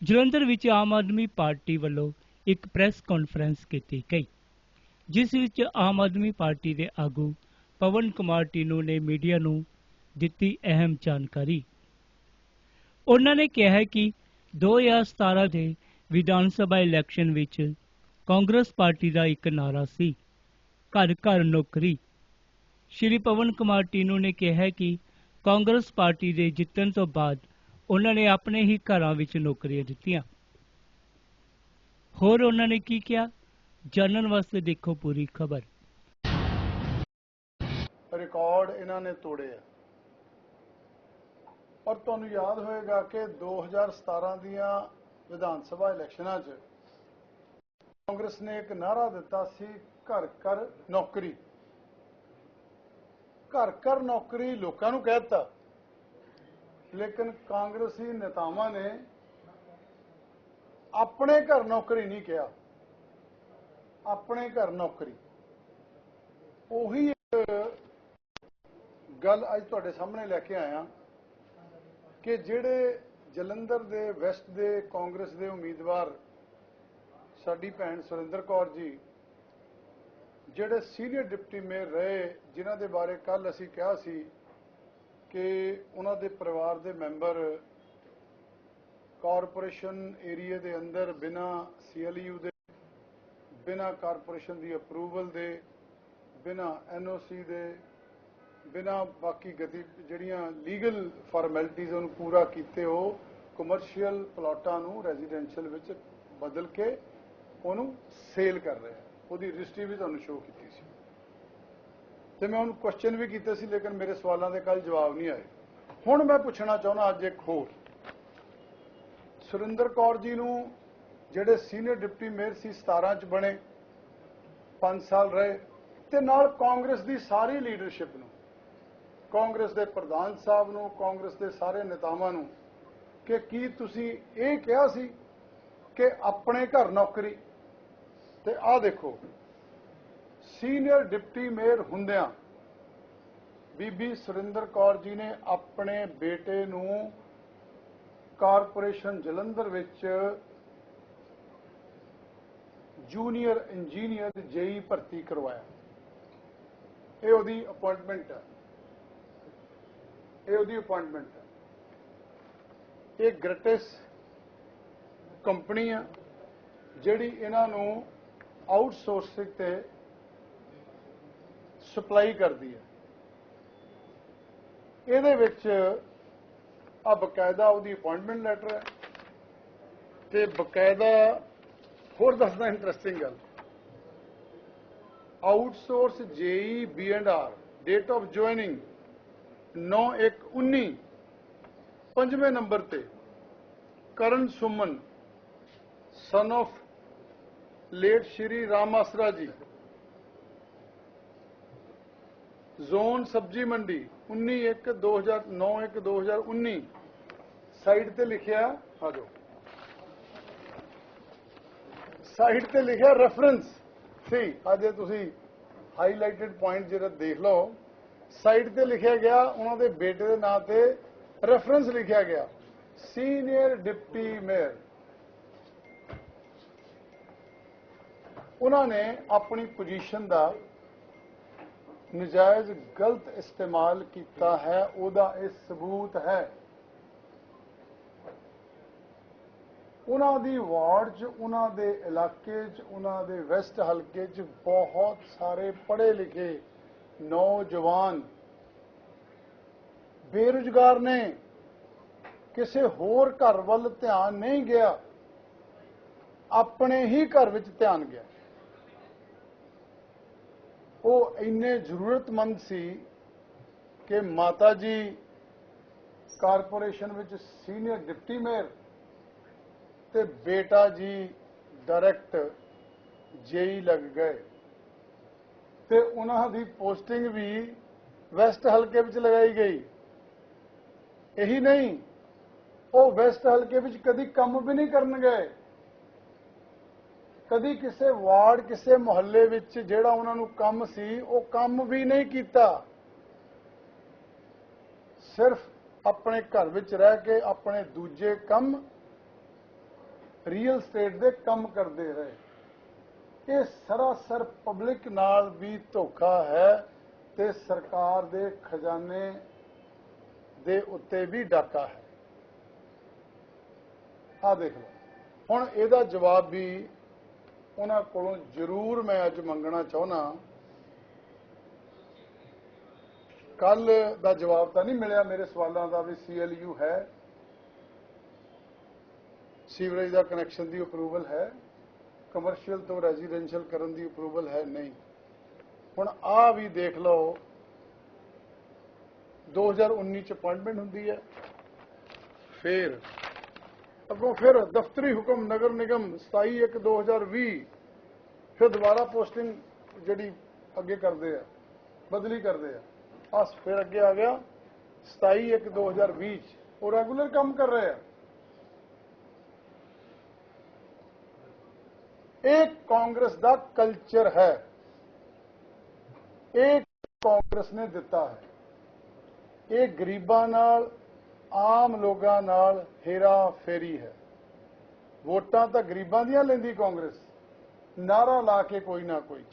ਜਲੰਧਰ ਵਿੱਚ ਆਮ ਆਦਮੀ ਪਾਰਟੀ ਵੱਲੋਂ ਇੱਕ ਪ੍ਰੈਸ ਕਾਨਫਰੰਸ ਕੀਤੀ ਗਈ, ਜਿਸ ਵਿੱਚ ਆਮ ਆਦਮੀ ਪਾਰਟੀ ਦੇ ਆਗੂ ਪਵਨ ਕੁਮਾਰ ਟੀਨੂ ਨੇ ਮੀਡੀਆ ਨੂੰ ਦਿੱਤੀ ਅਹਿਮ ਜਾਣਕਾਰੀ। ਉਹਨਾਂ ਨੇ ਕਿਹਾ ਹੈ ਕਿ 2017 ਦੇ ਵਿਧਾਨ ਸਭਾ ਇਲੈਕਸ਼ਨ ਵਿੱਚ ਕਾਂਗਰਸ ਪਾਰਟੀ ਦਾ ਇੱਕ ਨਾਰਾ ਸੀ, ਘਰ ਘਰ ਨੌਕਰੀ। ਸ਼੍ਰੀ ਪਵਨ ਕੁਮਾਰ ਟੀਨੂ ਨੇ ਕਿਹਾ ਕਿ ਕਾਂਗਰਸ ਪਾਰਟੀ ਦੇ ਜਿੱਤਣ ਤੋਂ ਬਾਅਦ ਉਹਨਾਂ ਨੇ ਆਪਣੇ ਹੀ ਘਰਾਂ ਵਿੱਚ ਨੌਕਰੀਆਂ ਦਿੱਤੀਆਂ। ਹੋਰ ਉਹਨਾਂ ਨੇ ਕੀ ਕਿਹਾ? ਜਾਣਨ ਵਾਸਤੇ ਦੇਖੋ ਪੂਰੀ ਖਬਰ। ਰਿਕਾਰਡ ਇਹਨਾਂ ਨੇ ਤੋੜੇ ਆ। ਔਰ ਤੁਹਾਨੂੰ ਯਾਦ ਹੋਏਗਾ ਕਿ 2017 ਦੀਆਂ ਵਿਧਾਨ ਸਭਾ ਇਲੈਕਸ਼ਨਾਂ 'ਚ ਕਾਂਗਰਸ ਨੇ ਇੱਕ ਨਾਰਾ ਦਿੱਤਾ ਸੀ, ਘਰ ਘਰ ਨੌਕਰੀ। ਘਰ ਘਰ ਨੌਕਰੀ ਲੋਕਾਂ ਨੂੰ ਕਹਿ ਦਿੱਤਾ। ਲੇਕਿਨ ਕਾਂਗਰਸੀ ਨੇਤਾਵਾਂ ਨੇ ਆਪਣੇ ਘਰ ਨੌਕਰੀ ਨਹੀਂ ਕਿਹਾ। ਆਪਣੇ ਘਰ ਨੌਕਰੀ। ਉਹੀ ਇੱਕ ਗੱਲ ਅੱਜ ਤੁਹਾਡੇ ਸਾਹਮਣੇ ਲੈ ਕੇ ਆਇਆ ਕਿ ਜਿਹੜੇ ਜਲੰਧਰ ਦੇ, ਵੈਸਟ ਦੇ, ਕਾਂਗਰਸ ਦੇ ਉਮੀਦਵਾਰ ਸਾਡੀ ਭੈਣ ਸੁਰਿੰਦਰ ਕੌਰ ਜੀ, ਜਿਹੜੇ ਸੀਨੀਅਰ ਡਿਪਟੀ ਮੇਅਰ ਰਹੇ, ਜਿਨ੍ਹਾਂ ਦੇ ਬਾਰੇ ਕੱਲ ਅਸੀਂ ਕਿਹਾ ਸੀ ਕਿ ਉਹਨਾਂ ਦੇ ਪਰਿਵਾਰ ਦੇ ਮੈਂਬਰ ਕਾਰਪੋਰੇਸ਼ਨ ਏਰੀਆ ਦੇ ਅੰਦਰ ਬਿਨਾ ਸੀਐਲਯੂ ਦੇ, ਬਿਨਾ ਕਾਰਪੋਰੇਸ਼ਨ ਦੀ ਅਪਰੂਵਲ ਦੇ, ਬਿਨਾ ਐਨਓਸੀ ਦੇ, ਬਿਨਾ ਬਾਕੀ ਗਤੀ ਜਿਹੜੀਆਂ ਲੀਗਲ ਫਾਰਮੈਲਿਟੀਆਂ ਉਹਨੂੰ ਪੂਰਾ ਕੀਤੇ, ਉਹ ਕਮਰਸ਼ੀਅਲ ਪਲਾਟਾਂ ਨੂੰ ਰੈਜ਼ੀਡੈਂਸ਼ੀਅਲ ਵਿੱਚ ਬਦਲ ਕੇ ਉਹਨੂੰ ਸੇਲ ਕਰ ਰਿਹਾ ਉਹਦੀ ਰਜਿਸਟਰੀ ਵੀ ਤੁਹਾਨੂੰ ਸ਼ੋਅ ਕੀਤੀ ਸੀ। ਤੇ ਮੈਂ ਉਹਨੂੰ ਕੁਐਸਚਨ ਵੀ ਕੀਤੇ ਸੀ, ਲੇਕਿਨ ਮੇਰੇ ਸਵਾਲਾਂ ਦੇ ਕੱਲ ਜਵਾਬ ਨਹੀਂ ਆਏ। ਹੁਣ ਮੈਂ ਪੁੱਛਣਾ ਚਾਹੁੰਦਾ ਅੱਜ ਇੱਕ ਹੋਰ। ਸੁਰਿੰਦਰ ਕੌਰ ਜੀ ਨੂੰ ਜਿਹੜੇ ਸੀਨੀਅਰ ਡਿਪਟੀ ਮੇਅਰ ਸੀ 17 ਚ ਬਣੇ 5 ਸਾਲ ਰਹੇ, ਤੇ ਨਾਲ ਕਾਂਗਰਸ ਦੀ ਸਾਰੀ ਲੀਡਰਸ਼ਿਪ ਨੂੰ, ਕਾਂਗਰਸ ਦੇ ਪ੍ਰਧਾਨ ਸਾਹਿਬ ਨੂੰ, ਕਾਂਗਰਸ ਦੇ ਸਾਰੇ ਨੇਤਾਵਾਂ ਨੂੰ, ਕਿ ਕੀ ਤੁਸੀਂ ਇਹ ਕਿਹਾ ਸੀ ਕਿ ਆਪਣੇ ਘਰ ਨੌਕਰੀ? ਤੇ ਆਹ ਦੇਖੋ ਸੀਨੀਅਰ ਡਿਪਟੀ ਮੇਅਰ ਹੁੰਦਿਆਂ ਬੀਬੀ ਸੁਰਿੰਦਰ ਕੌਰ ਜੀ ਨੇ ਆਪਣੇ ਬੇਟੇ ਨੂੰ ਕਾਰਪੋਰੇਸ਼ਨ ਜਲੰਧਰ ਵਿੱਚ ਜੂਨੀਅਰ ਇੰਜੀਨੀਅਰ ਜੇਈ ਭਰਤੀ ਕਰਵਾਇਆ। ਇਹ ਉਹਦੀ ਅਪਾਇੰਟਮੈਂਟ ਹੈ। ਇਹ ਉਹਦੀ ਅਪਾਇੰਟਮੈਂਟ ਹੈ। ਇਹ ਗ੍ਰਟਿਸ ਕੰਪਨੀ ਆ ਜਿਹੜੀ ਇਹਨਾਂ ਨੂੰ ਆਊਟਸੋਰਸਿੰਗ ਤੇ ਸਪਲਾਈ ਕਰਦੀ ਹੈ। ਇਹਦੇ ਵਿੱਚ ਆ ਬਕਾਇਦਾ ਉਹਦੀ ਅਪਾਇੰਟਮੈਂਟ ਲੈਟਰ ਹੈ ਤੇ ਬਕਾਇਦਾ ਹੋਰ ਦੱਸਦਾ ਇੰਟਰਸਟਿੰਗ ਗੱਲ। Outsource JE B and R date of joining 9119 ਪੰਜਵੇਂ ਨੰਬਰ ਤੇ ਕਰਨ ਸੁਮਨ ਸਨ of ਲੇਟ ਸ਼੍ਰੀ ਰਾਮ ਆਸਰਾ ਜੀ। ਜ਼ੋਨ ਸਬਜੀ ਮੰਡੀ 19/1/2009/1/2019 ਸਾਈਡ ਤੇ ਲਿਖਿਆ, ਆ ਜਾਓ। ਸਾਈਡ ਤੇ ਲਿਖਿਆ ਰੈਫਰੈਂਸ ਸੀ। ਅਜੇ ਤੁਸੀਂ ਹਾਈਲਾਈਟਡ ਪੁਆਇੰਟ ਜਿਹੜਾ ਦੇਖ ਲਓ। ਸਾਈਡ ਤੇ ਲਿਖਿਆ ਗਿਆ, ਉਹਨਾਂ ਦੇ ਬੇਟੇ ਦੇ ਨਾਂ ਤੇ ਰੈਫਰੈਂਸ ਲਿਖਿਆ ਗਿਆ। ਸੀਨੀਅਰ ਡਿਪਟੀ ਮੇਅਰ ਉਹਨਾਂ ਨੇ ਆਪਣੀ ਪੋਜੀਸ਼ਨ ਦਾ ਨਜਾਇਜ਼ ਗਲਤ ਇਸਤੇਮਾਲ ਕੀਤਾ ਹੈ, ਉਹਦਾ ਇਹ ਸਬੂਤ ਹੈ। ਉਹਨਾਂ ਦੀ ਵਾਰਡ 'ਚ, ਉਹਨਾਂ ਦੇ ਇਲਾਕੇ 'ਚ, ਉਹਨਾਂ ਦੇ ਵੈਸਟ ਹਲਕੇ 'ਚ ਬਹੁਤ ਸਾਰੇ ਪੜ੍ਹੇ ਲਿਖੇ ਨੌਜਵਾਨ ਬੇਰੁਜ਼ਗਾਰ ਨੇ। ਕਿਸੇ ਹੋਰ ਘਰ ਵੱਲ ਧਿਆਨ ਨਹੀਂ ਗਿਆ, ਆਪਣੇ ਹੀ ਘਰ ਵਿੱਚ ਧਿਆਨ ਗਿਆ। ਉਹ ਇੰਨੇ ਜ਼ਰੂਰਤਮੰਦ ਸੀ ਕਿ ਮਾਤਾ ਜੀ ਕਾਰਪੋਰੇਸ਼ਨ ਵਿੱਚ ਸੀਨੀਅਰ ਡਿਪਟੀ ਮੇਅਰ ਤੇ ਬੇਟਾ ਜੀ ਡਾਇਰੈਕਟ ਜੇਈ ਲੱਗ ਗਏ। ਤੇ ਉਹਨਾਂ ਦੀ ਪੋਸਟਿੰਗ ਵੀ ਵੈਸਟ ਹਲਕੇ ਵਿੱਚ ਲਗਾਈ ਗਈ। ਇਹੀ ਨਹੀਂ, ਉਹ ਵੈਸਟ ਹਲਕੇ ਵਿੱਚ ਕਦੀ ਕੰਮ ਵੀ ਨਹੀਂ ਕਰਨ ਗਏ ਕਦੀ ਕਿਸੇ ਵਾਰਡ, ਕਿਸੇ ਮੁਹੱਲੇ ਵਿੱਚ ਜਿਹੜਾ ਉਹਨਾਂ ਨੂੰ ਕੰਮ ਸੀ, ਉਹ ਕੰਮ ਵੀ ਨਹੀਂ ਕੀਤਾ। ਸਿਰਫ ਆਪਣੇ ਘਰ ਵਿੱਚ ਰਹਿ ਕੇ ਆਪਣੇ ਦੂਜੇ ਕੰਮ ਰੀਅਲ ਸਟੇਟ ਦੇ ਕੰਮ ਕਰਦੇ ਰਹੇ। ਇਹ ਸਰਾਸਰ ਪਬਲਿਕ ਨਾਲ ਵੀ ਧੋਖਾ ਹੈ ਤੇ ਸਰਕਾਰ ਦੇ ਖਜ਼ਾਨੇ ਦੇ ਉੱਤੇ ਵੀ ਡਾਕਾ ਹੈ। ਆ ਦੇਖ ਲਓ। ਹੁਣ ਇਹਦਾ ਜਵਾਬ ਵੀ ਉਹਨਾਂ ਕੋਲੋਂ ਜ਼ਰੂਰ ਮੈਂ ਅੱਜ ਮੰਗਣਾ ਚਾਹੁੰਦਾ ਕੱਲ ਦਾ ਜਵਾਬ ਤਾਂ ਨਹੀਂ ਮਿਲਿਆ ਮੇਰੇ ਸਵਾਲਾਂ ਦਾ ਵੀ ਸੀਐਲਯੂ ਹੈ। ਸੀਵਰੇਜ ਦਾ ਕਨੈਕਸ਼ਨ ਦੀ ਅਪਰੂਵਲ ਹੈ। ਕਮਰਸ਼ੀਅਲ ਤੋਂ ਰੈਜ਼ੀਡੈਂਸ਼ੀਅਲ ਕਰਨ ਦੀ ਅਪਰੂਵਲ ਹੈ ਨਹੀਂ। ਹੁਣ ਆ ਵੀ ਦੇਖ ਲਓ। 2019 ਚ ਅਪਾਇੰਟਮੈਂਟ ਹੁੰਦੀ ਹੈ। ਫਿਰ ਅੱਗੋਂ ਫਿਰ ਦਫ਼ਤਰੀ ਹੁਕਮ ਨਗਰ ਨਿਗਮ 27/1/2020 ਫਿਰ ਦੁਬਾਰਾ ਪੋਸਟਿੰਗ ਜਿਹੜੀ ਅੱਗੇ ਕਰਦੇ ਆ, ਬਦਲੀ ਕਰਦੇ ਆ। ਆ ਫਿਰ ਅੱਗੇ ਆ ਗਿਆ 27/1/2020 ਚ। ਉਹ ਰੈਗੂਲਰ ਕੰਮ ਕਰ ਰਹੇ ਆ। ਇਹ ਕਾਂਗਰਸ ਦਾ ਕਲਚਰ ਹੈ। ਇਹ ਕਾਂਗਰਸ ਨੇ ਦਿੱਤਾ ਹੈ। ਇਹ ਗਰੀਬਾਂ ਨਾਲ ਆਮ ਲੋਕਾਂ ਨਾਲ ਹੇਰਾ ਫੇਰੀ ਹੈ। ਵੋਟਾਂ ਤਾਂ ਗਰੀਬਾਂ ਦੀਆਂ ਲੈਂਦੀ ਕਾਂਗਰਸ। ਨਾਰਾ ਲਾ ਕੇ ਕੋਈ ਨਾ ਕੋਈ।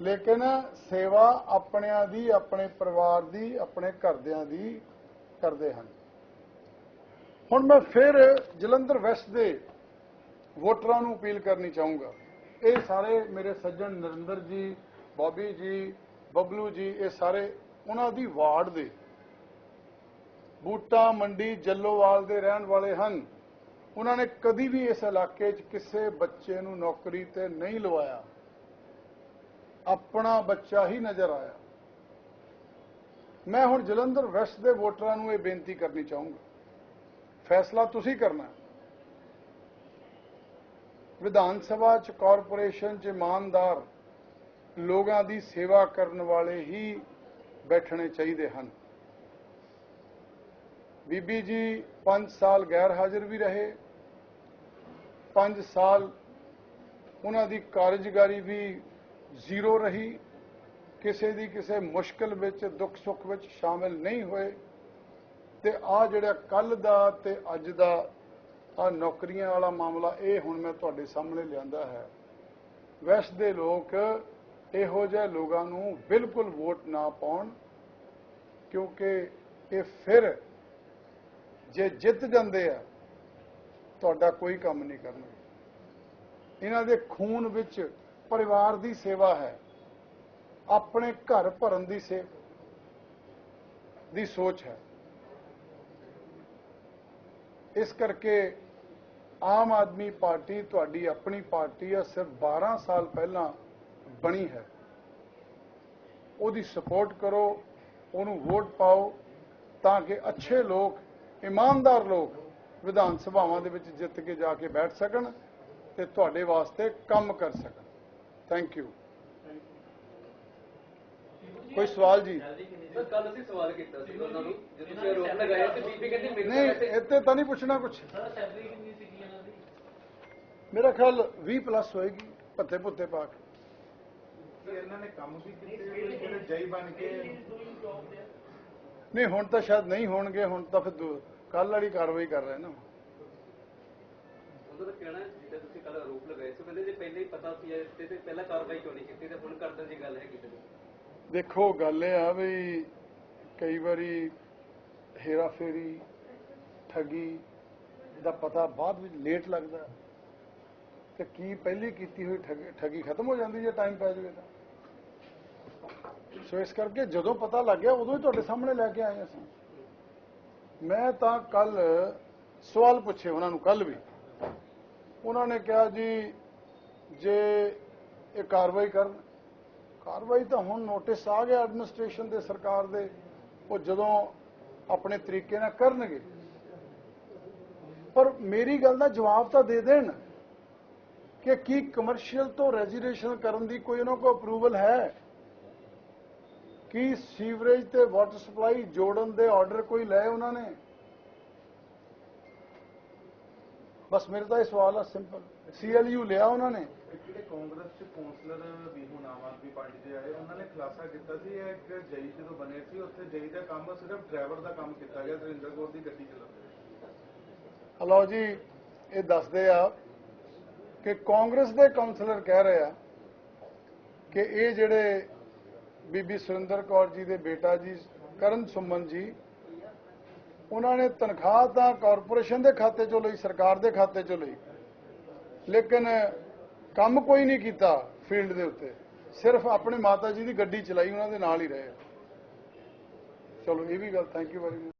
ਲੇਕਿਨ ਸੇਵਾ ਆਪਣਿਆਂ ਦੀ, ਆਪਣੇ ਪਰਿਵਾਰ ਦੀ, ਆਪਣੇ ਘਰਦਿਆਂ ਦੀ ਕਰਦੇ ਹਨ। ਹੁਣ ਮੈਂ ਫਿਰ ਜਲੰਧਰ ਵੈਸਟ ਦੇ ਵੋਟਰਾਂ ਨੂੰ ਅਪੀਲ ਕਰਨੀ ਚਾਹੂੰਗਾ। ਇਹ ਸਾਰੇ ਮੇਰੇ ਸੱਜਣ ਨਰਿੰਦਰ ਜੀ, ਬੋਬੀ ਜੀ, ਬਬਲੂ ਜੀ, ਇਹ ਸਾਰੇ ਉਹਨਾਂ ਦੀ ਵਾਰਡ ਦੇ ਬੂਟਾ ਮੰਡੀ ਜੱਲੋਵਾਲ ਦੇ ਰਹਿਣ ਵਾਲੇ ਹਨ। ਉਹਨਾਂ ਨੇ ਕਦੀ ਵੀ ਇਸ ਇਲਾਕੇ 'ਚ ਕਿਸੇ ਬੱਚੇ ਨੂੰ ਨੌਕਰੀ ਤੇ ਨਹੀਂ ਲਵਾਇਆ। ਆਪਣਾ ਬੱਚਾ ਹੀ ਨਜ਼ਰ ਆਇਆ। ਮੈਂ ਹੁਣ ਜਲੰਧਰ ਵੈਸਟ ਦੇ ਵੋਟਰਾਂ ਨੂੰ ਇਹ ਬੇਨਤੀ ਕਰਨੀ ਚਾਹੂੰਗਾ। ਫੈਸਲਾ ਤੁਸੀਂ ਕਰਨਾ ਵਿਧਾਨ ਸਭਾ ਚ, ਕਾਰਪੋਰੇਸ਼ਨ ਚ ਇਮਾਨਦਾਰ ਲੋਕਾਂ ਦੀ ਸੇਵਾ ਕਰਨ ਵਾਲੇ ਹੀ ਬੈਠਣੇ ਚਾਹੀਦੇ ਹਨ। ਬੀਬੀ ਜੀ 5 ਸਾਲ ਗੈਰ ਹਾਜ਼ਰ ਵੀ ਰਹੇ। 5 ਸਾਲ ਉਹਨਾਂ ਦੀ ਕਾਰਜਕਾਰੀ ਵੀ ਜ਼ੀਰੋ ਰਹੀ। ਕਿਸੇ ਦੀ ਕਿਸੇ ਮੁਸ਼ਕਲ ਵਿੱਚ, ਦੁੱਖ ਸੁੱਖ ਵਿੱਚ ਸ਼ਾਮਿਲ ਨਹੀਂ ਹੋਏ। ਤੇ ਆ ਜਿਹੜਾ ਕੱਲ ਦਾ ਤੇ ਅੱਜ ਦਾ ਆ ਨੌਕਰੀਆਂ ਵਾਲਾ ਮਾਮਲਾ, ਇਹ ਹੁਣ ਮੈਂ ਤੁਹਾਡੇ ਸਾਹਮਣੇ ਲਿਆਂਦਾ ਹੈ। ਵੈਸਟ ਦੇ ਲੋਕ ਇਹੋ ਜਿਹੇ ਲੋਕਾਂ ਨੂੰ ਬਿਲਕੁਲ ਵੋਟ ਨਾ ਪਾਉਣ, ਕਿਉਂਕਿ ਇਹ ਫਿਰ ਜੇ ਜਿੱਤ ਜਾਂਦੇ ਆ, ਤੁਹਾਡਾ ਕੋਈ ਕੰਮ ਨਹੀਂ ਕਰਨਗੇ ਇਹਨਾਂ ਦੇ ਖੂਨ ਵਿੱਚ ਪਰਿਵਾਰ ਦੀ ਸੇਵਾ ਹੈ, ਆਪਣੇ ਘਰ ਭਰਨ ਦੀ ਸੇ ਦੀ ਸੋਚ ਹੈ। ਇਸ ਕਰਕੇ ਆਮ ਆਦਮੀ ਪਾਰਟੀ ਤੁਹਾਡੀ ਆਪਣੀ ਪਾਰਟੀ ਆ, ਸਿਰਫ 12 ਸਾਲ ਪਹਿਲਾਂ ਬਣੀ ਹੈ। ਉਹਦੀ ਸਪੋਰਟ ਕਰੋ, ਉਹਨੂੰ ਵੋਟ ਪਾਓ, ਤਾਂ ਕਿ ਅੱਛੇ ਲੋਕ ਇਮਾਨਦਾਰ ਲੋਕ ਵਿਧਾਨ ਸਭਾਵਾਂ ਦੇ ਵਿੱਚ ਜਿੱਤ ਕੇ ਜਾ ਕੇ ਬੈਠ ਸਕਣ ਤੇ ਤੁਹਾਡੇ ਵਾਸਤੇ ਕੰਮ ਕਰ ਸਕਣ। ਥੈਂਕ ਯੂ ਕੋਈ ਸਵਾਲ ਜੀ? ਸਰ ਕੱਲ ਅਸੀਂ ਸਵਾਲ ਕੀਤਾ ਸੀ ਉਹਨਾਂ ਨੂੰ ਜੇ ਤੁਸੀਂ ਆਰੋਪ ਲਗਾਇਆ ਤੇ ਬੀਬੀ ਕਹਿੰਦੀ ਮੇਰੇ ਨਹੀਂ ਇੱਥੇ ਤਾਂ ਨਹੀਂ ਪੁੱਛਣਾ ਕੁਝ ਸਰ ਸੈਲਰੀ ਕਿੰਨੀ ਸੀ ਇਹਨਾਂ ਦੀ? ਮੇਰਾ ਖਿਆਲ 20 ਪਲੱਸ ਹੋਏਗੀ ਪੱਤੇ ਪੁੱਤੇ ਪਾ ਕੇ। ਇਹਨਾਂ ਨੇ ਕੰਮ ਵੀ ਕੀਤੇ ਜਿਹੜੇ ਜਈ ਬਣ ਕੇ ਨਹੀਂ ਹੁਣ ਤਾਂ ਸ਼ਾਇਦ ਨਹੀਂ ਹੋਣਗੇ ਹੁਣ ਤਾਂ ਫਿਰ ਕੱਲ ਵਾਲੀ ਕਾਰਵਾਈ ਕਰ ਰਹੇ ਨਾ ਉਹਨਾਂ ਦਾ ਕਹਿਣਾ ਹੈ ਜਿਹੜਾ ਤੁਸੀਂ ਕੱਲ ਆਰੋਪ ਲਗਾਏ ਸੀ ਕਹਿੰਦੇ ਜੇ ਪਹਿਲੇ ਹੀ ਪਤਾ ਸੀ ਇਸ ਤੇ ਤੇ ਪਹਿਲਾਂ ਕਾਰਵਾਈ ਕਿਉਂ ਨਹੀਂ ਕੀਤੀ? ਤੇ ਹੁਣ ਕਰਨ ਦੀ ਗੱਲ ਹੈ ਕਿਤੇ ਦੇਖੋ ਗੱਲ ਇਹ ਆ ਵੀ ਕਈ ਵਾਰੀ ਹੇਰਾ ਫੇਰੀ ਠੱਗੀ ਦਾ ਪਤਾ ਬਾਅਦ ਵਿੱਚ ਲੇਟ ਲੱਗਦਾ। ਤੇ ਕੀ ਪਹਿਲੀ ਕੀਤੀ ਹੋਈ ਠੱਗੀ- ਠੱਗੀ ਖਤਮ ਹੋ ਜਾਂਦੀ ਜੇ ਟਾਈਮ ਪੈ ਜਾਵੇ ਤਾਂ? ਸੋ ਇਸ ਕਰਕੇ ਜਦੋਂ ਪਤਾ ਲੱਗ ਗਿਆ, ਉਦੋਂ ਹੀ ਤੁਹਾਡੇ ਸਾਹਮਣੇ ਲੈ ਕੇ ਆਏ ਅਸੀਂ। ਮੈਂ ਤਾਂ ਕੱਲ ਸਵਾਲ ਪੁੱਛੇ ਉਹਨਾਂ ਨੂੰ, ਕੱਲ ਵੀ। ਉਹਨਾਂ ਨੇ ਕਿਹਾ ਜੀ, ਜੇ ਇਹ ਕਾਰਵਾਈ ਕਰਨ, ਕਾਰਵਾਈ ਤਾਂ ਹੁਣ ਨੋਟਿਸ ਆ ਗਿਆ ਐਡਮਿਨਿਸਟ੍ਰੇਸ਼ਨ ਦੇ ਸਰਕਾਰ ਦੇ, ਉਹ ਜਦੋਂ ਆਪਣੇ ਤਰੀਕੇ ਨਾਲ ਕਰਨਗੇ। ਪਰ ਮੇਰੀ ਗੱਲ ਦਾ ਜਵਾਬ ਤਾਂ ਦੇ ਦੇਣ ਕਿ ਕੀ ਕਮਰਸ਼ੀਅਲ ਤੋਂ ਰੈਜ਼ੀਡੈਂਸ਼ੀਅਲ ਕਰਨ ਦੀ ਕੋਈ ਉਹਨਾਂ ਕੋਲ ਅਪਰੂਵਲ ਹੈ? ਕੀ ਸੀਵਰੇਜ ਤੇ ਵਾਟਰ ਸਪਲਾਈ ਜੋੜਨ ਦੇ ਆਰਡਰ ਕੋਈ ਲਏ ਉਹਨਾਂ ਨੇ? ਬਸ ਮੇਰੇ ਤਾਂ ਇਹ ਸਵਾਲ ਆ ਸਿੰਪਲ ਸੀਐਲਯੂ ਲਿਆ ਉਹਨਾਂ ਨੇ? ਜਿਹੜੇ ਕਾਂਗਰਸ ਚ ਕੌਂਸਲਰ ਵੀ ਹੁਣ ਆਮ ਆਦਮੀ ਪਾਰਟੀ ਦੇ ਆਏ? ਉਹਨਾਂ ਨੇ ਖੁਲਾਸਾ ਕੀਤਾ ਸੀ ਇਹ ਇੱਕ ਜਈ ਜਦੋਂ ਬਣੇ ਸੀ ਉੱਥੇ ਜਈ ਦਾ ਕੰਮ ਸਿਰਫ ਡਰਾਈਵਰ ਦਾ ਕੰਮ ਕੀਤਾ ਗਿਆ ਦਰਿੰਦਰ ਕੌਰ ਦੀ ਗੱਡੀ ਚਲਾਉਂਦੇ ਹਲੋ ਜੀ ਇਹ ਦੱਸਦੇ ਆ ਕਿ ਕਾਂਗਰਸ ਦੇ ਕਾਉਂਸਲਰ ਕਹਿ ਰਹੇ ਆ ਕਿ ਇਹ ਜਿਹੜੇ ਬੀਬੀ ਸੁਰਿੰਦਰ ਕੌਰ ਜੀ ਦੇ ਬੇਟਾ ਜੀ, ਕਰਨ ਸੁਮਨ ਜੀ, ਉਹਨਾਂ ਨੇ ਤਨਖਾਹ ਤਾਂ ਕਾਰਪੋਰੇਸ਼ਨ ਦੇ ਖਾਤੇ ਚੋਂ ਲਈ, ਸਰਕਾਰ ਦੇ ਖਾਤੇ ਚੋਂ ਲਈ, ਲੇਕਿਨ ਕੰਮ ਕੋਈ ਨਹੀਂ ਕੀਤਾ ਫੀਲਡ ਦੇ ਉੱਤੇ। ਸਿਰਫ ਆਪਣੇ ਮਾਤਾ ਜੀ ਦੀ ਗੱਡੀ ਚਲਾਈ, ਉਹਨਾਂ ਦੇ ਨਾਲ ਹੀ ਰਹੇ। ਚਲੋ, ਇਹ ਵੀ ਗੱਲ thank you very much